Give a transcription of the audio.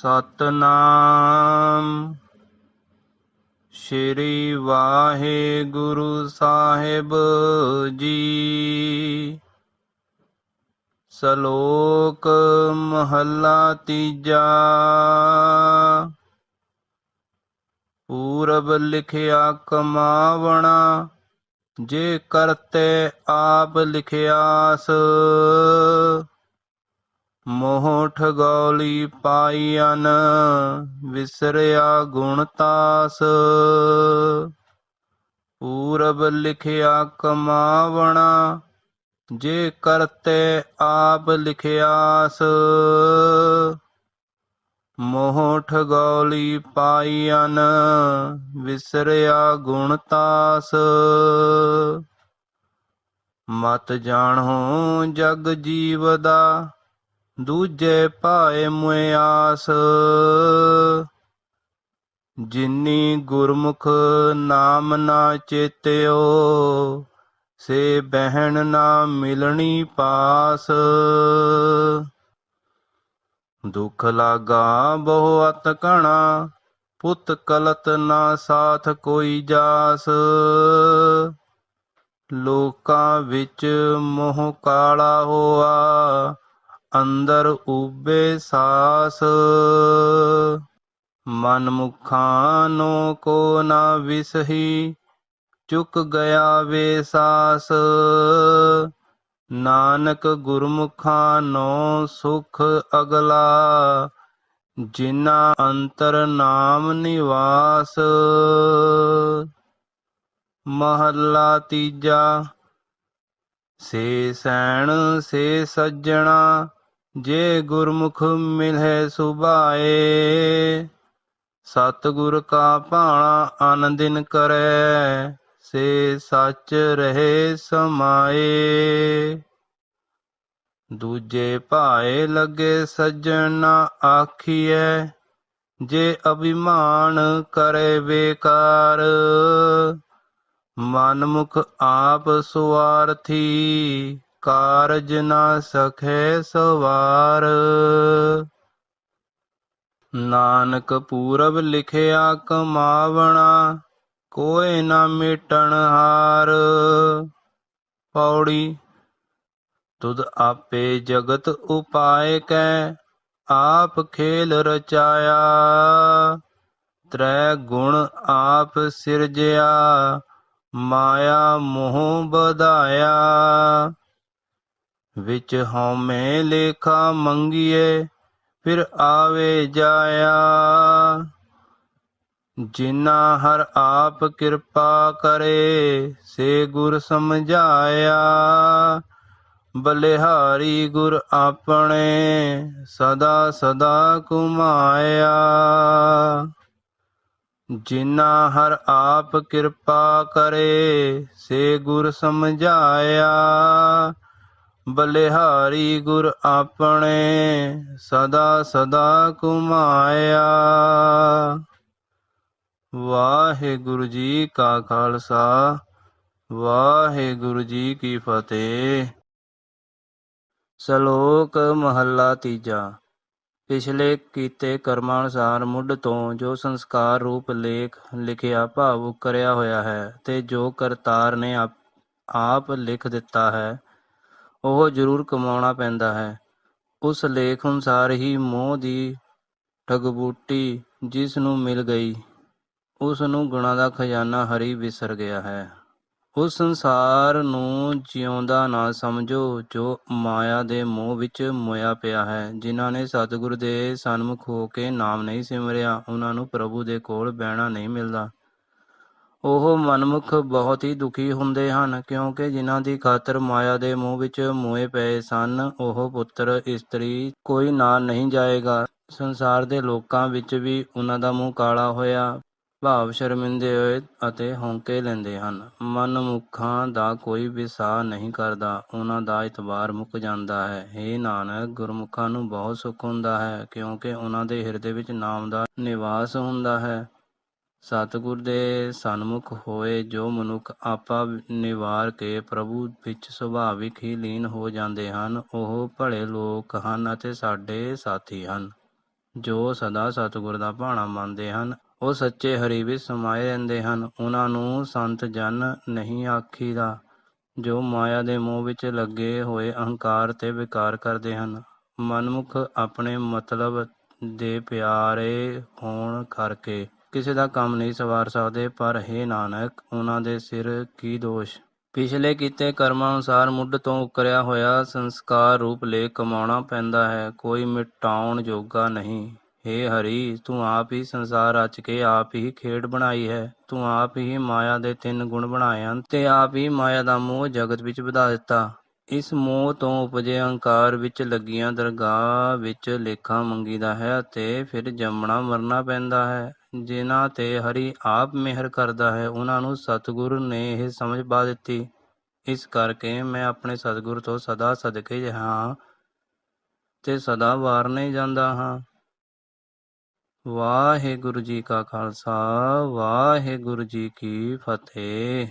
ਸਤਨਾਮ। ਸ਼੍ਰੀ ਵਾਹਿਗੁਰੂ ਸਾਹਿਬ ਜੀ। ਸ਼ਲੋਕ ਮਹੱਲਾ ਤੀਜਾ। ਪੂਰਬ ਲਿਖਿਆ ਕਮਾਵਣਾ, ਜੇ ਕਰਤੇ ਆਪ ਲਿਖਿਆਸ। ਮੋਹ ਠਗੌਲੀ ਪਾਈਅਨ ਵਿਸਰਿਆ ਗੁਣ ਤਾਸ। ਪੂਰਬ ਲਿਖਿਆ ਕਮਾਵਣਾ, ਜੇ ਕਰਤੇ ਆਪ ਲਿਖਿਆਸ। ਮੋਹ ਠਗੌਲੀ ਪਾਈਅਨ ਵਿਸਰਿਆ ਗੁਣ ਤਾਸ। ਮਤ ਜਾਣੋ ਜਗ ਜੀਵ ਦਾ ਦੂਜੇ ਪਾਏ ਮੁਆਸ ਜਿਨੀ ਗੁਰਮੁਖ ਨਾਮ ਨਾ ਚੇਤਿਓ, ਸੇ ਬਹਿਣ ਨਾ ਮਿਲਣੀ ਪਾਸ। ਦੁਖ ਲਾਗਾ ਬਹੁ ਅਤ ਕਣਾ ਪੁੱਤ ਕਲਤ ਨਾ ਸਾਥ ਕੋਈ ਜਾਸ। ਲੋਕਾਂ ਵਿੱਚ ਮੋਹ ਕਾਲਾ ਹੋਆ ਅੰਦਰ ਉਬੇ ਸਾਸ ਮਨ ਮੁਖਾਂ ਨੋ ਕੋ ਨਾ ਵਿਸਹੀ, ਚੁੱਕ ਗਿਆ ਵੇ ਸਾਸ। ਨਾਨਕ ਗੁਰਮੁਖਾਂ ਨੋ ਸੁਖ ਅਗਲਾ ਜਿਨਾ ਅੰਤਰ ਨਾਮ ਨਿਵਾਸ। ਮਹੱਲਾ ਤੀਜਾ, ਸੇ ਸੈਣ ਸੇ ਸੱਜਣਾ ਜੇ ਗੁਰਮੁਖ ਮਿਲੈ ਸੁਭਾਏ, ਸਤਿਗੁਰ ਕਾ ਭਾਣਾ ਆਨੰਦਿਨ ਕਰੈ, ਸੇ ਸੱਚ ਰਹੇ ਸਮਾਏ। ਦੂਜੇ ਭਾਏ ਲੱਗੇ ਸੱਜਣਾ ਆਖੀਐ, ਜੇ ਅਭਿਮਾਨ ਕਰੇ ਬੇਕਾਰ। ਮਨਮੁਖ ਆਪ ਸੁਆਰਥੀ ਕਾਰਜ ਨਾ ਸਖੈ ਸਵਾਰ। ਨਾਨਕ ਪੂਰਬ ਲਿਖਿਆ ਕਮਾਵਣਾ ਕੋਏ ਨਾ ਮਿਟਣ ਹਾਰ। ਪੌੜੀ, ਤੁਧ ਆਪੇ ਜਗਤ ਉਪਾਏ ਕੈ, ਆਪ ਖੇਲ ਰਚਾਇਆ। ਤ੍ਰੈ ਗੁਣ ਆਪ ਸਿਰਜਿਆ, ਮਾਇਆ ਮੋਹ ਬਧਾਇਆ ਵਿੱਚ ਹਉਮੈ ਲੇਖਾ ਮੰਗੀਏ ਫਿਰ ਆਵੇ ਜਾਇਆ। ਜਿਨਾ ਹਰ ਆਪ ਕਿਰਪਾ ਕਰੇ, ਸੇ ਗੁਰ ਸਮਝਾਇਆ। ਬਲਿਹਾਰੀ ਗੁਰ ਆਪਣੇ ਸਦਾ ਸਦਾ ਕੁਮਾਇਆ ਜਿਨਾ ਹਰ ਆਪ ਕਿਰਪਾ ਕਰੇ, ਸੇ ਗੁਰ ਸਮਝਾਇਆ। ਬਲਿਹਾਰੀ ਗੁਰ ਆਪਣੇ ਸਦਾ ਸਦਾ ਕੁਮਾਇਆ ਵਾਹਿਗੁਰੂ ਜੀ ਕਾ ਖਾਲਸਾ, ਵਾਹਿਗੁਰੂ ਜੀ ਕੀ ਫਤਿਹ। ਸ਼ਲੋਕ ਮਹੱਲਾ ਤੀਜਾ। ਪਿਛਲੇ ਕੀਤੇ ਕਰਮਾਂ ਅਨੁਸਾਰ ਮੁੱਢ ਤੋਂ ਜੋ ਸੰਸਕਾਰ ਰੂਪ ਲੇਖ ਲਿਖਿਆ ਭਾਵੁਕ ਕਰਿਆ ਹੋਇਆ ਹੈ ਤੇ ਜੋ ਕਰਤਾਰ ਨੇ ਆਪ ਲਿਖ ਦਿੱਤਾ ਹੈ ਉਹ ਜ਼ਰੂਰ ਕਮਾਉਣਾ ਪੈਂਦਾ ਹੈ। ਉਸ ਲੇਖ ਅਨੁਸਾਰ ਹੀ ਮੋਹ ਦੀ ਠਗਬੂਟੀ ਜਿਸ ਨੂੰ ਮਿਲ ਗਈ, ਉਸ ਨੂੰ ਗੁਣਾਂ ਦਾ ਖਜ਼ਾਨਾ ਹਰੀ ਵਿਸਰ ਗਿਆ ਹੈ। ਉਸ ਸੰਸਾਰ ਨੂੰ ਜਿਉਂਦਾ ਨਾ ਸਮਝੋ, ਜੋ ਮਾਇਆ ਦੇ ਮੋਹ ਵਿੱਚ ਮੋਇਆ ਪਿਆ ਹੈ। ਜਿਨ੍ਹਾਂ ਨੇ ਸਤਿਗੁਰ ਦੇ ਸਨਮੁਖ ਹੋ ਕੇ ਨਾਮ ਨਹੀਂ ਸਿਮਰਿਆ, ਉਹਨਾਂ ਨੂੰ ਪ੍ਰਭੂ ਦੇ ਕੋਲ ਬਹਿਣਾ ਨਹੀਂ ਮਿਲਦਾ। ਉਹ ਮਨਮੁਖ ਬਹੁਤ ਹੀ ਦੁਖੀ ਹੁੰਦੇ ਹਨ, ਕਿਉਂਕਿ ਜਿਨ੍ਹਾਂ ਦੀ ਖਾਤਰ ਮਾਇਆ ਦੇ ਮੋਹ ਵਿੱਚ ਮੋਏ ਪਏ ਸਨ, ਉਹ ਪੁੱਤਰ, ਇਸਤਰੀ ਕੋਈ ਨਾਲ ਨਹੀਂ ਜਾਏਗਾ। ਸੰਸਾਰ ਦੇ ਲੋਕਾਂ ਵਿੱਚ ਵੀ ਉਹਨਾਂ ਦਾ ਮੂੰਹ ਕਾਲਾ ਹੋਇਆ, ਭਾਵ ਸ਼ਰਮਿੰਦੇ ਹੋਏ ਅਤੇ ਹੌਂਕੇ ਲੈਂਦੇ ਹਨ। ਮਨਮੁਖਾਂ ਦਾ ਕੋਈ ਵਿਸਾਹ ਨਹੀਂ ਕਰਦਾ, ਉਹਨਾਂ ਦਾ ਇਤਬਾਰ ਮੁੱਕ ਜਾਂਦਾ ਹੈ। हे ਨਾਨਕ, ਗੁਰਮੁਖਾਂ ਨੂੰ ਬਹੁਤ ਸੁੱਖ ਹੁੰਦਾ ਹੈ, ਕਿਉਂਕਿ ਉਹਨਾਂ ਦੇ ਹਿਰਦੇ ਵਿੱਚ ਨਾਮ ਦਾ ਨਿਵਾਸ ਹੁੰਦਾ ਹੈ। ਸਤਿਗੁਰ ਦੇ ਸਨਮੁਖ ਹੋਏ, ਜੋ ਮਨੁੱਖ ਆਪਾ ਨਿਵਾਰ ਕੇ ਪ੍ਰਭੂ ਵਿੱਚ ਸੁਭਾਵਿਕ ਹੀ ਲੀਨ ਹੋ ਜਾਂਦੇ ਹਨ, ਉਹ ਭਲੇ ਲੋਕ ਹਨ ਅਤੇ ਸਾਡੇ ਸਾਥੀ ਹਨ। ਜੋ ਸਦਾ ਸਤਿਗੁਰ ਦਾ ਭਾਣਾ ਮੰਨਦੇ ਹਨ, ਉਹ ਸੱਚੇ ਹਰੀ ਵਿੱਚ ਸਮਾਏ ਰਹਿੰਦੇ ਹਨ। ਉਹਨਾਂ ਨੂੰ ਸੰਤ ਜਨ ਨਹੀਂ ਆਖੀਦਾ, ਜੋ ਮਾਇਆ ਦੇ ਮੋਹ ਵਿੱਚ ਲੱਗੇ ਹੋਏ ਅਹੰਕਾਰ ਤੇ ਵਿਕਾਰ ਕਰਦੇ ਹਨ। ਮਨਮੁਖ ਆਪਣੇ ਮਤਲਬ ਦੇ ਪਿਆਰੇ ਹੋਣ ਕਰਕੇ ਕਿਸੇ ਦਾ ਕੰਮ ਨਹੀਂ ਸਵਾਰ ਸਕਦੇ, ਪਰ ਹੇ ਨਾਨਕ, ਉਹਨਾਂ ਦੇ ਸਿਰ ਕੀ ਦੋਸ਼? ਪਿਛਲੇ ਕੀਤੇ ਕਰਮਾਂ ਅਨੁਸਾਰ ਮੁੱਢ ਤੋਂ ਉਕਰਿਆ ਹੋਇਆ ਸੰਸਕਾਰ ਰੂਪ ਲੈ ਕਮਾਉਣਾ ਪੈਂਦਾ ਹੈ, ਕੋਈ ਮਿਟਾਉਣ ਜੋਗਾ ਨਹੀਂ। ਹੇ ਹਰੀ, ਤੂੰ ਆਪ ਹੀ ਸੰਸਾਰ ਰਚ ਕੇ ਆਪ ਹੀ ਖੇਡ ਬਣਾਈ ਹੈ, ਤੂੰ ਆਪ ਹੀ ਮਾਇਆ ਦੇ ਤਿੰਨ ਗੁਣ ਬਣਾਏ ਹਨ ਤੇ ਆਪ ਹੀ ਮਾਇਆ ਦਾ ਮੋਹ ਜਗਤ ਵਿੱਚ ਵਧਾ ਦਿੱਤਾ। ਇਸ ਮੋਹ ਤੋਂ ਉਪਜੇ ਅਹੰਕਾਰ ਵਿੱਚ ਲੱਗੀਆਂ ਦਰਗਾਹ ਵਿੱਚ ਲੇਖਾ ਮੰਗੀਦਾ ਹੈ ਤੇ ਫਿਰ ਜੰਮਣਾ ਮਰਨਾ ਪੈਂਦਾ ਹੈ। ਜਿਨ੍ਹਾਂ ਤੇ ਹਰੀ ਆਪ ਮਿਹਰ ਕਰਦਾ ਹੈ, ਉਹਨਾਂ ਨੂੰ ਸਤਿਗੁਰ ਨੇ ਇਹ ਸਮਝ ਪਾ ਦਿੱਤੀ। ਇਸ ਕਰਕੇ ਮੈਂ ਆਪਣੇ ਸਤਿਗੁਰ ਤੋਂ ਸਦਾ ਸਦਕੇ ਹਾਂ ਤੇ ਸਦਾ ਵਾਰਨੇ ਜਾਂਦਾ ਹਾਂ। ਵਾਹਿਗੁਰੂ ਜੀ ਕਾ ਖਾਲਸਾ, ਵਾਹਿਗੁਰੂ ਜੀ ਕੀ ਫਤਿਹ।